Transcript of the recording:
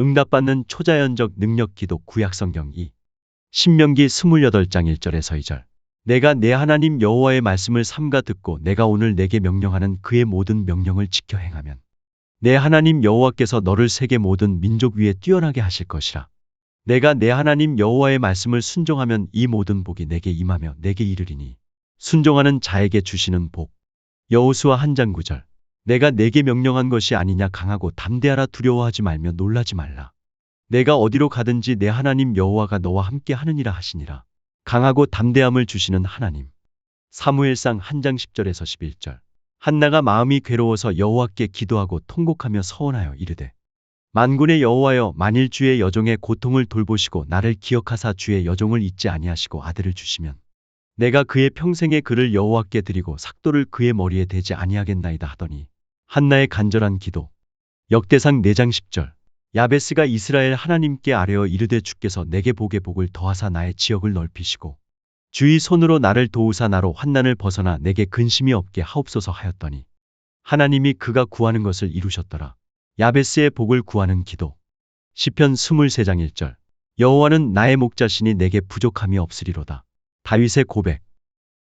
응답받는 초자연적 능력 기도 구약성경 2. 신명기 28장 1절에서 2절. 내가 내 하나님 여호와의 말씀을 삼가 듣고 내가 오늘 내게 명령하는 그의 모든 명령을 지켜 행하면 내 하나님 여호와께서 너를 세계 모든 민족 위에 뛰어나게 하실 것이라. 내가 내 하나님 여호와의 말씀을 순종하면 이 모든 복이 내게 임하며 내게 이르리니 순종하는 자에게 주시는 복. 여호수아 한장 9절. 내가 내게 명령한 것이 아니냐 강하고 담대하라 두려워하지 말며 놀라지 말라. 내가 어디로 가든지 내 하나님 여호와가 너와 함께 하느니라 하시니라. 강하고 담대함을 주시는 하나님. 사무엘상 한장 10절에서 11절. 한나가 마음이 괴로워서 여호와께 기도하고 통곡하며 서원하여 이르되 만군의 여호와여 만일 주의 여종의 고통을 돌보시고 나를 기억하사 주의 여종을 잊지 아니하시고 아들을 주시면 내가 그의 평생의 그를 여호와께 드리고 삭도를 그의 머리에 대지 아니하겠나이다 하더니 한나의 간절한 기도 역대상 4장 10절 야베스가 이스라엘 하나님께 아뢰어 이르되 주께서 내게 복의 복을 더하사 나의 지역을 넓히시고 주의 손으로 나를 도우사 나로 환난을 벗어나 내게 근심이 없게 하옵소서 하였더니 하나님이 그가 구하는 것을 이루셨더라. 야베스의 복을 구하는 기도. 시편 23장 1절. 여호와는 나의 목자시니 내게 부족함이 없으리로다. 다윗의 고백.